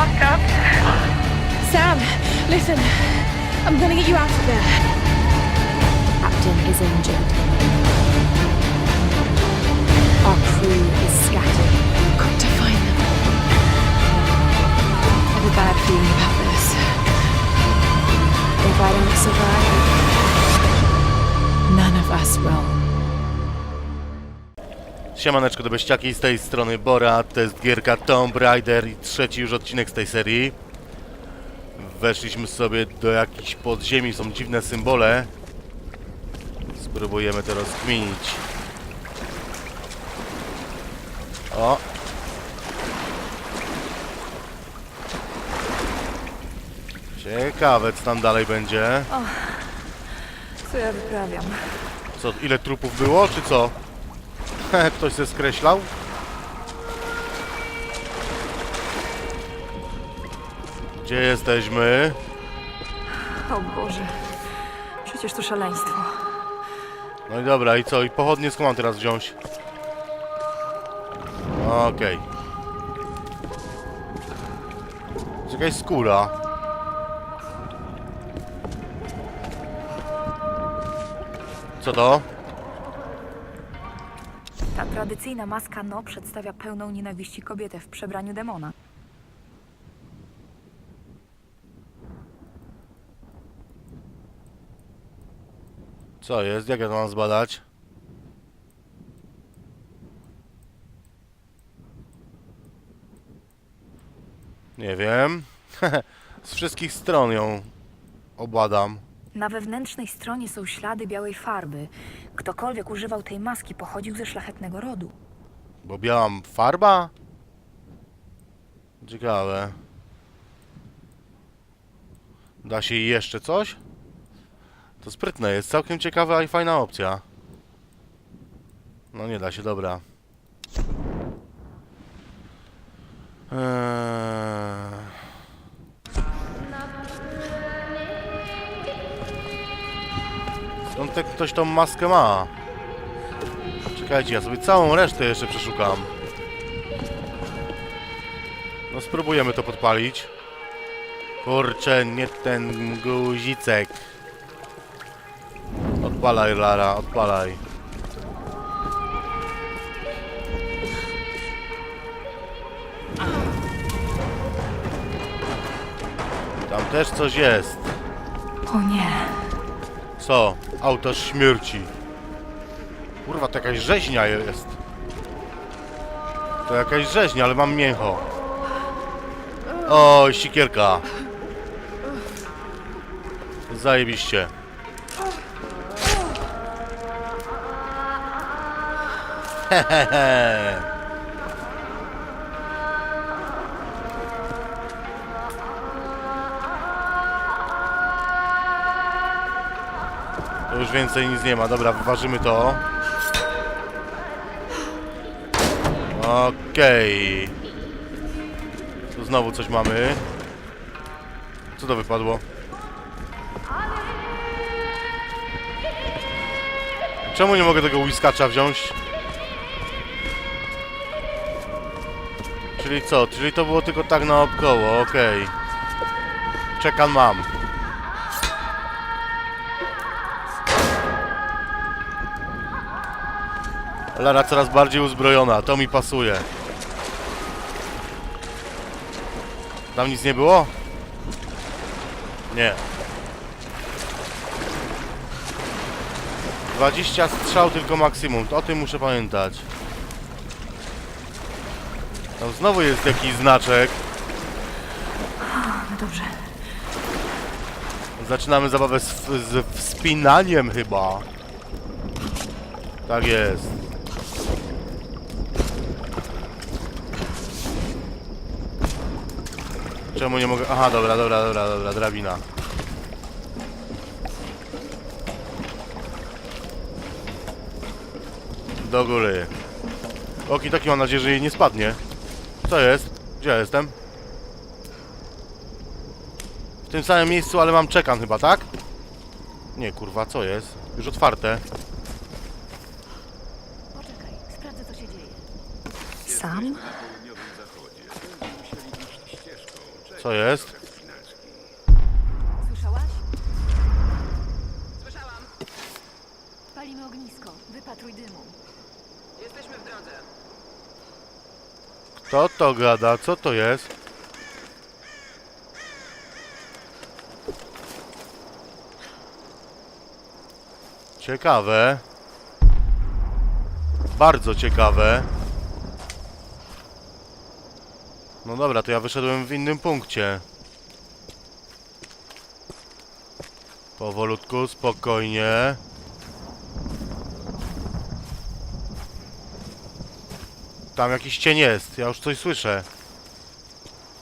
locked up? Sam, listen. I'm gonna get you out of there. Captain is injured. Our crew is scattered. We've Got to find them. I have a bad feeling about this. If I don't survive, None of us will. Siemaneczko do beściaki, z tej strony Bora, to jest gierka Tomb Raider i trzeci już odcinek z tej serii. Weszliśmy sobie do jakichś podziemi, są dziwne symbole. Spróbujemy to rozkminić. O! Ciekawe co tam dalej będzie. Co ja wyprawiam? Co, ile trupów było, czy co? Ktoś se skreślał? Gdzie jesteśmy? O Boże. Przecież to szaleństwo. No i dobra, i co? I pochodnie skąd mam teraz wziąć? Okej. Jest jakaś skóra. Co to? Ta tradycyjna maska No przedstawia pełną nienawiści kobietę w przebraniu demona. Co jest? Jak ja to mam zbadać? Nie wiem. Z wszystkich stron ją obadam. Na wewnętrznej stronie są ślady białej farby. Ktokolwiek używał tej maski pochodził ze szlachetnego rodu. Bo biała farba? Ciekawe. Da się jeszcze coś? To sprytne jest, całkiem ciekawa i fajna opcja. No nie da się, dobra. Eee... Skąd te ktoś tą maskę ma? Czekajcie, ja sobie całą resztę jeszcze przeszukam. No spróbujemy to podpalić. Kurczę, nie ten guzicek. Odpalaj, Lara, odpalaj. Tam też coś jest. O nie. Co? Auto śmierci. Kurwa, to jakaś rzeźnia jest. To jakaś rzeźnia, ale mam mięcho. O, sikierka. Zajebiście. Hehehe. Już więcej nic nie ma. Dobra, ważymy to. Okej. Tu znowu coś mamy. Co to wypadło? Czemu nie mogę tego whiskacza wziąć? Czyli co? Czyli to było tylko tak naokoło, okej. Czekan mam. Lara coraz bardziej uzbrojona, to mi pasuje. Tam nic nie było? Nie. 20 strzał tylko maksimum, o tym muszę pamiętać. Tam znowu jest jakiś znaczek. No dobrze. Zaczynamy zabawę z, z wspinaniem chyba. Tak jest. Czemu nie mogę... Aha, dobra, dobra, dobra, dobra, drabina. Do góry. Oki taki mam nadzieję, że jej nie spadnie. Co jest? Gdzie ja jestem? W tym samym miejscu, ale mam czekan chyba, tak? Nie, kurwa, co jest? Już otwarte. Poczekaj, sprawdzę co się dzieje. Sam? Co jest? Słyszałaś? Słyszałam. Palimy ognisko. Wypatruj dymu. Jesteśmy w drodze. Kto to gada? Co to jest? Ciekawe. Bardzo ciekawe. No dobra, to ja wyszedłem w innym punkcie. Powolutku, spokojnie. Tam jakiś cień jest, ja już coś słyszę.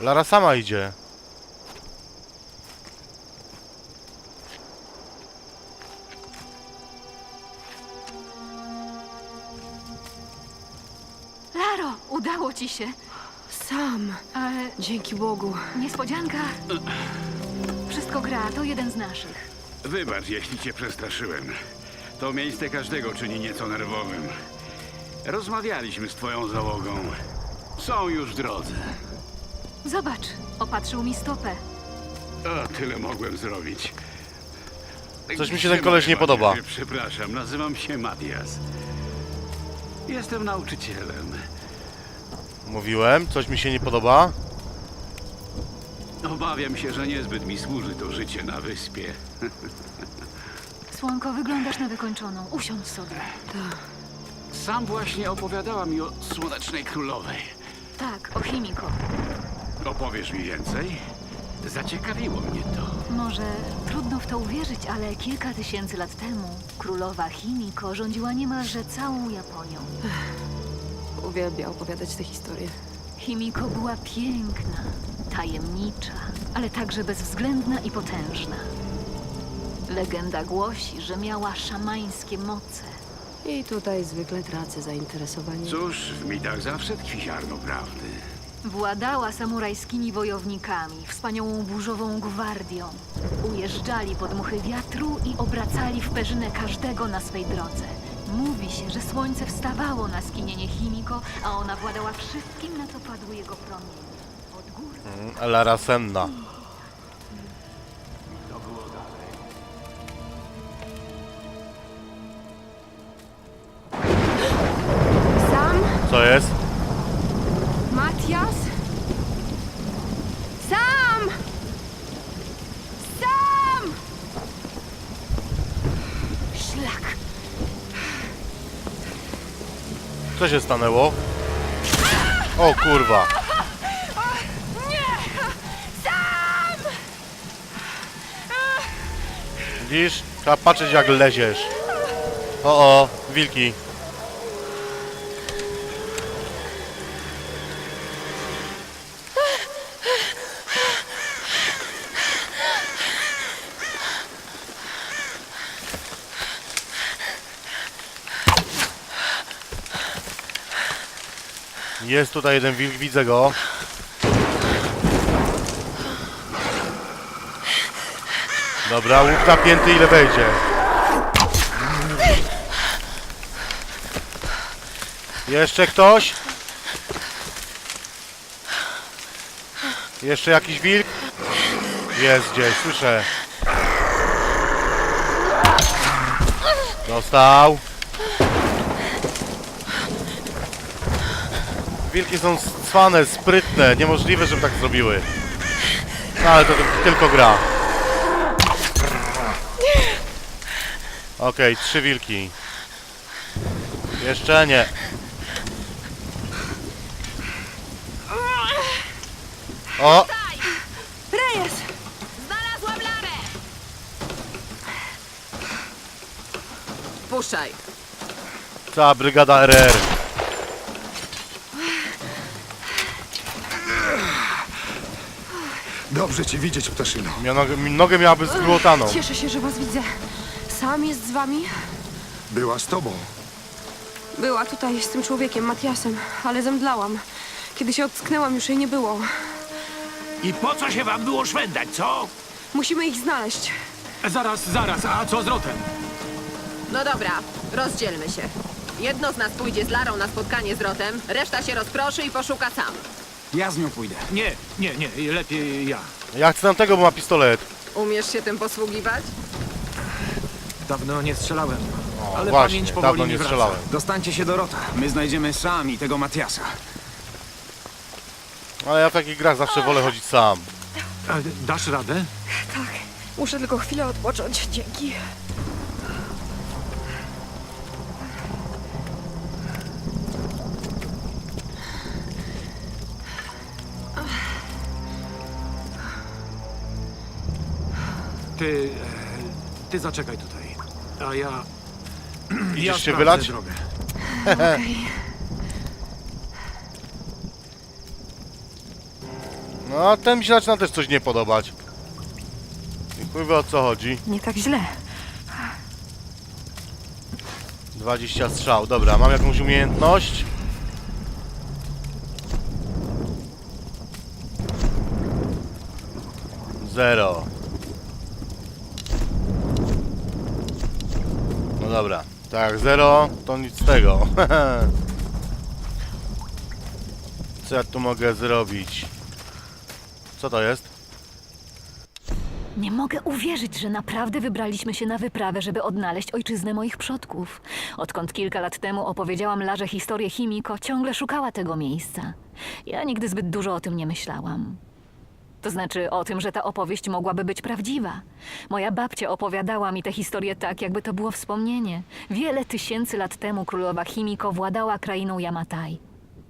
Lara sama idzie. Dzięki Bogu. niespodzianka. Wszystko gra, to jeden z naszych. Wybacz, jeśli cię przestraszyłem. To miejsce każdego czyni nieco nerwowym. Rozmawialiśmy z twoją załogą. Są już w drodze. Zobacz, opatrzył mi stopę. O, tyle mogłem zrobić. Coś mi się ten koleś nie podoba. Przepraszam, nazywam się Matias. Jestem nauczycielem. Mówiłem, coś mi się nie podoba. Obawiam się, że niezbyt mi służy to życie na wyspie. Słonko, wyglądasz na wykończoną. Usiądź sobie. Sam właśnie opowiadała mi o Słonecznej Królowej. Tak, o chimiko. Opowiesz mi więcej? Zaciekawiło mnie to. Może trudno w to uwierzyć, ale kilka tysięcy lat temu królowa Chimiko rządziła niemalże całą Japonią. Uwielbia opowiadać te historie. Chimiko była piękna, tajemnicza, ale także bezwzględna i potężna. Legenda głosi, że miała szamańskie moce. I tutaj zwykle tracę zainteresowanie. Cóż, w mitach zawsze tkwi ziarno prawdy. Władała samurajskimi wojownikami, wspaniałą burzową gwardią. Ujeżdżali pod muchy wiatru i obracali w perzynę każdego na swej drodze. Mówi się, że słońce wstawało na skinienie Chimiko, a ona władała wszystkim, na co padły jego promienie. Lara senna. Sam, Co jest? Matias? Sam! Sam! Szlak. Co się stanęło? O kurwa. Widzisz? Trzeba patrzeć jak leziesz. O o, wilki. Jest tutaj jeden wilk, widzę go. Dobra, łuk napięty, ile wejdzie. Jeszcze ktoś? Jeszcze jakiś wilk? Jest gdzieś, słyszę. Dostał. Wilki są cwane, sprytne, niemożliwe, żeby tak zrobiły. No ale to tylko gra. Okej, trzy wilki. Jeszcze nie. O! Reyes! Znalazłam Larę! Puszczaj. Cała brygada RR. Dobrze cię widzieć, ptaszyno. Mia nogę, mi- nogę miałaby zgłotaną. Cieszę się, że was widzę. Sam jest z wami? Była z tobą. Była tutaj z tym człowiekiem, Matiasem, ale zemdlałam. Kiedy się ocknęłam, już jej nie było. I po co się wam było szwendać, co? Musimy ich znaleźć. Zaraz, zaraz, a co z Rotem? No dobra, rozdzielmy się. Jedno z nas pójdzie z Larą na spotkanie z Rotem, reszta się rozproszy i poszuka sam. Ja z nią pójdę. Nie, nie, nie, lepiej ja. Ja chcę tamtego, bo ma pistolet. Umiesz się tym posługiwać? Dawno nie strzelałem, O, ale właśnie, pamięć powoli dawno mi nie wraca. strzelałem. Dostańcie się do Rota. My znajdziemy sami tego Matiasa. Ale ja w takich grach zawsze wolę chodzić sam. A, dasz radę? Tak, muszę tylko chwilę odpocząć. Dzięki. Ty, e, ty zaczekaj tutaj. A ja... ja Idziesz się sprawdzę wylać? drogę. No, a ten mi się zaczyna też coś nie podobać. I wie o co chodzi. Nie tak źle. 20 strzał, dobra, mam jakąś umiejętność? Zero. Dobra, tak, zero, to nic z tego. Co ja tu mogę zrobić? Co to jest? Nie mogę uwierzyć, że naprawdę wybraliśmy się na wyprawę, żeby odnaleźć ojczyznę moich przodków. Odkąd kilka lat temu opowiedziałam Larze historię Chimiko, ciągle szukała tego miejsca. Ja nigdy zbyt dużo o tym nie myślałam. To znaczy o tym, że ta opowieść mogłaby być prawdziwa. Moja babcia opowiadała mi tę historię tak, jakby to było wspomnienie. Wiele tysięcy lat temu królowa Chimiko władała krainą Yamatai.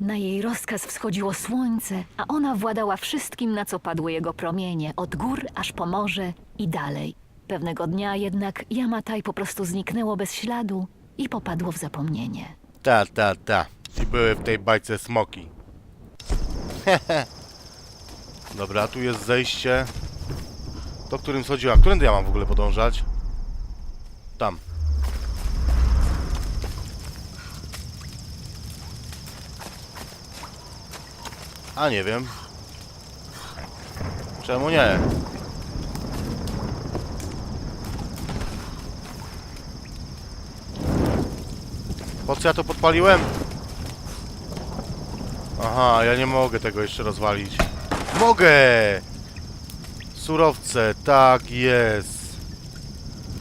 Na jej rozkaz wschodziło słońce, a ona władała wszystkim, na co padły jego promienie, od gór aż po morze i dalej. Pewnego dnia jednak Yamatai po prostu zniknęło bez śladu i popadło w zapomnienie. Ta, ta, ta. I były w tej bajce smoki. Dobra, tu jest zejście. To, którym schodziłam. Którędy ja mam w ogóle podążać? Tam. A nie wiem. Czemu nie? Po co ja to podpaliłem? Aha, ja nie mogę tego jeszcze rozwalić. Mogę! Surowce, tak jest.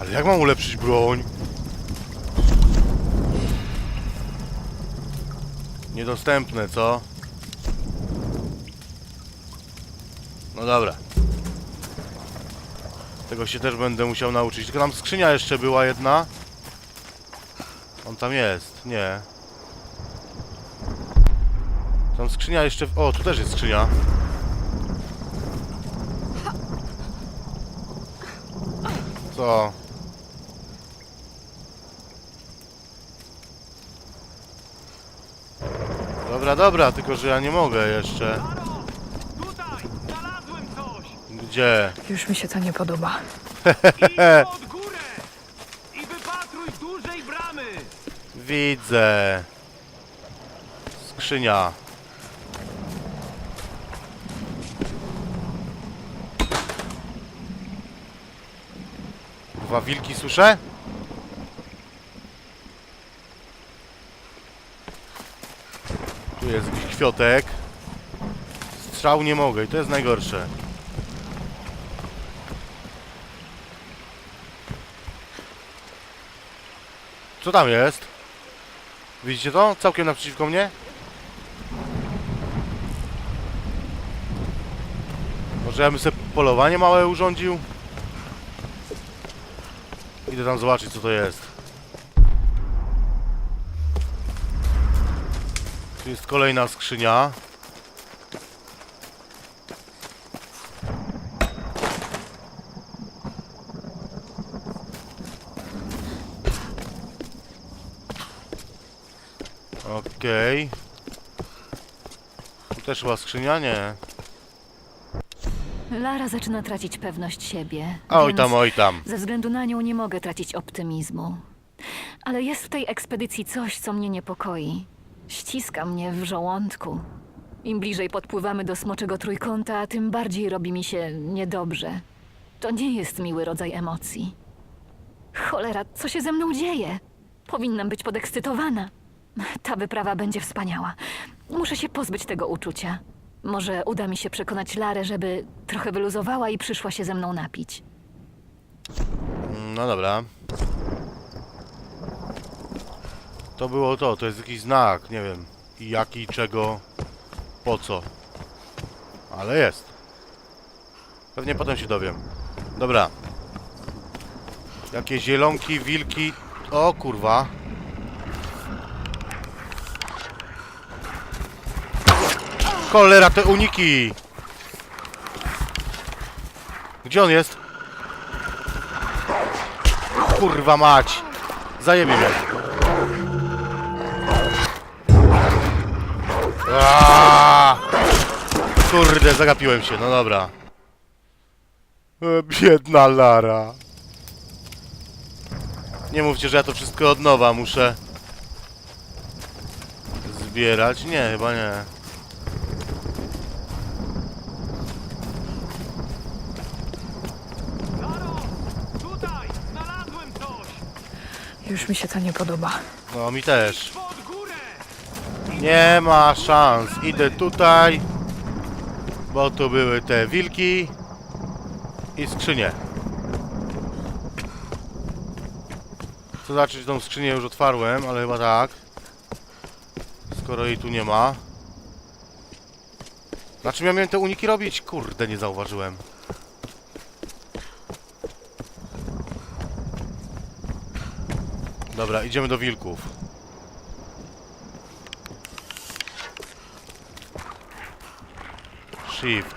Ale jak mam ulepszyć broń? Niedostępne, co? No dobra. Tego się też będę musiał nauczyć. Tylko tam skrzynia jeszcze była jedna. On tam jest, nie. Tam skrzynia jeszcze... O, tu też jest skrzynia. Co? Dobra, dobra, tylko że ja nie mogę jeszcze. Tutaj! Znalazłem coś! Gdzie? Już mi się to nie podoba. Idź pod górę! I wypatruj dużej bramy! Widzę. Skrzynia. Dwa wilki słyszę? Tu jest jakiś kwiotek. Strzał nie mogę i to jest najgorsze. Co tam jest? Widzicie to? Całkiem naprzeciwko mnie? Może ja bym sobie polowanie małe urządził? Idę tam zobaczyć co to jest. Tu jest kolejna skrzynia. Okej. Tu też chyba skrzynia? Nie. Lara zaczyna tracić pewność siebie. Oj więc tam, oj tam. Ze względu na nią nie mogę tracić optymizmu. Ale jest w tej ekspedycji coś, co mnie niepokoi. Ściska mnie w żołądku. Im bliżej podpływamy do smoczego trójkąta, tym bardziej robi mi się niedobrze. To nie jest miły rodzaj emocji. Cholera, co się ze mną dzieje? Powinnam być podekscytowana. Ta wyprawa będzie wspaniała. Muszę się pozbyć tego uczucia. Może uda mi się przekonać Larę, żeby trochę wyluzowała i przyszła się ze mną napić. No dobra. To było to, to jest jakiś znak, nie wiem. Jaki, czego, po co. Ale jest. Pewnie potem się dowiem. Dobra. Jakie zielonki, wilki. O kurwa. Cholera, te uniki! Gdzie on jest? Kurwa mać! Zajebie mnie. Aaaa! Kurde, zagapiłem się, no dobra. E, biedna Lara. Nie mówcie, że ja to wszystko od nowa muszę zbierać. Nie, chyba nie. Laro! Tutaj! Znalazłem coś! Już mi się to nie podoba. No mi też. Nie ma szans. Idę tutaj. Bo tu były te wilki. I skrzynie. Co znaczy, że tą skrzynię już otwarłem, ale chyba tak. Skoro jej tu nie ma. Znaczy ja miałem te uniki robić? Kurde, nie zauważyłem. Dobra, idziemy do wilków. Shift.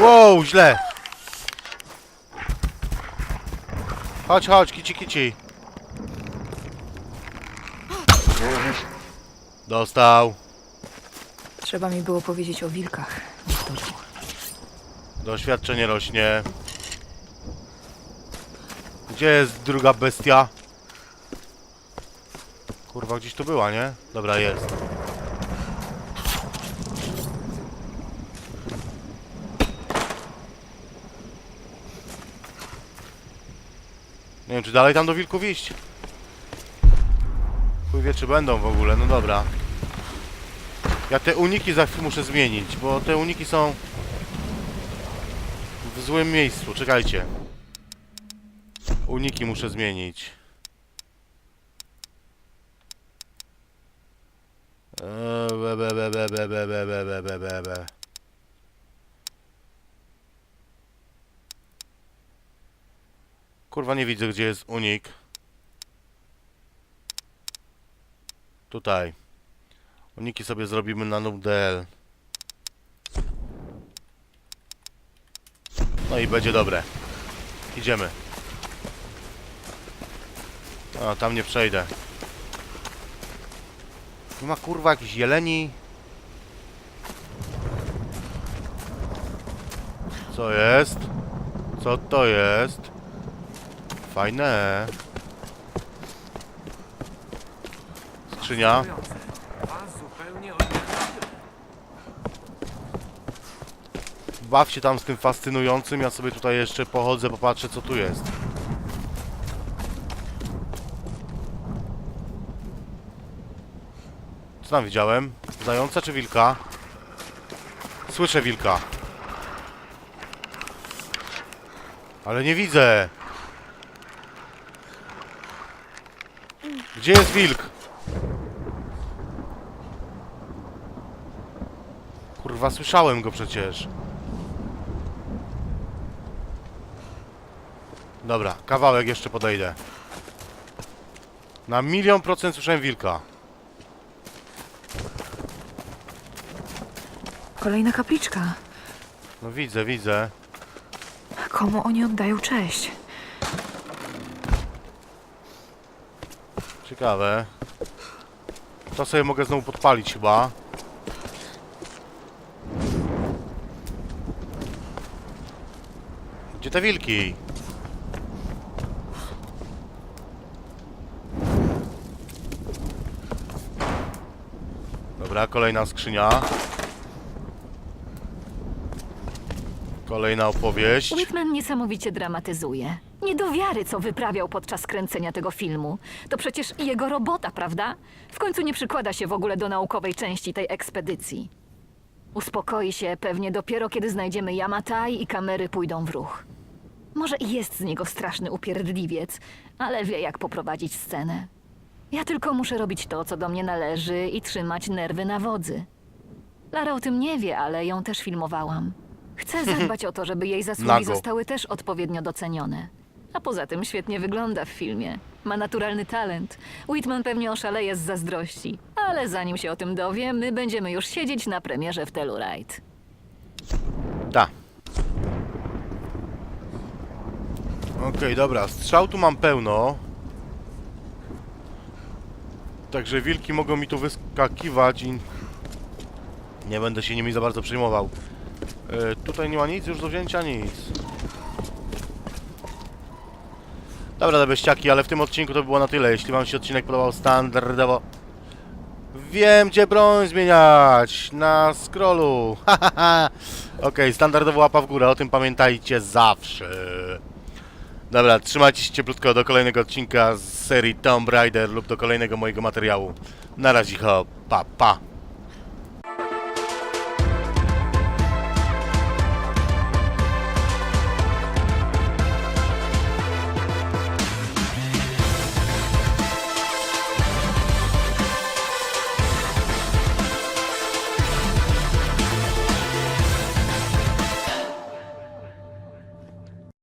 Wow, źle. Chodź, chodź, kici, kici. Dostał. Trzeba mi było powiedzieć o wilkach. Doświadczenie rośnie. Gdzie jest druga bestia? Kurwa, gdzieś tu była, nie? Dobra, jest. Nie wiem, czy dalej tam do wilków iść? Chuj wie, czy będą w ogóle, no dobra. Ja te uniki za chwilę muszę zmienić, bo te uniki są w złym miejscu, czekajcie. Uniki muszę zmienić. Kurwa, nie widzę, gdzie jest unik. Tutaj. Uniki sobie zrobimy na noob DL. No i będzie dobre. Idziemy. A, tam nie przejdę. Nie ma kurwa jakichś jeleni. Co jest? Co to jest? Fajne. Skrzynia. Baw się tam z tym fascynującym, ja sobie tutaj jeszcze pochodzę, popatrzę co tu jest. Co tam widziałem? Zająca czy wilka? Słyszę wilka. Ale nie widzę. Gdzie jest wilk? Kurwa, słyszałem go przecież. Dobra, kawałek jeszcze podejdę. Na milion procent słyszałem wilka. Kolejna kapliczka. No widzę, widzę. Komu oni oddają cześć? Ciekawe. To sobie mogę znowu podpalić chyba. Gdzie te wilki? Dobra, kolejna skrzynia. Kolejna opowieść. Whitman niesamowicie dramatyzuje. Nie do wiary, co wyprawiał podczas kręcenia tego filmu. To przecież jego robota, prawda? W końcu nie przykłada się w ogóle do naukowej części tej ekspedycji. Uspokoi się pewnie dopiero, kiedy znajdziemy Yamatai i kamery pójdą w ruch. Może i jest z niego straszny upierdliwiec, ale wie, jak poprowadzić scenę. Ja tylko muszę robić to, co do mnie należy i trzymać nerwy na wodzy. Lara o tym nie wie, ale ją też filmowałam. Chcę zadbać o to, żeby jej zasługi Nago. zostały też odpowiednio docenione. A poza tym świetnie wygląda w filmie. Ma naturalny talent. Whitman pewnie oszaleje z zazdrości. Ale zanim się o tym dowie, my będziemy już siedzieć na premierze w Telluride. Ta. Okej, dobra. Strzał tu mam pełno. Także wilki mogą mi tu wyskakiwać i... Nie będę się nimi za bardzo przejmował. E, tutaj nie ma nic już do wzięcia? Nic. Dobra, te beściaki, ale w tym odcinku to było na tyle. Jeśli wam się odcinek podobał standardowo... Wiem, gdzie broń zmieniać! Na scrollu! Okej, standardowo łapa w górę, o tym pamiętajcie zawsze. Dobra, trzymajcie się cieplutko do kolejnego odcinka z serii Tomb Raider lub do kolejnego mojego materiału. Na razie, ho, pa, pa.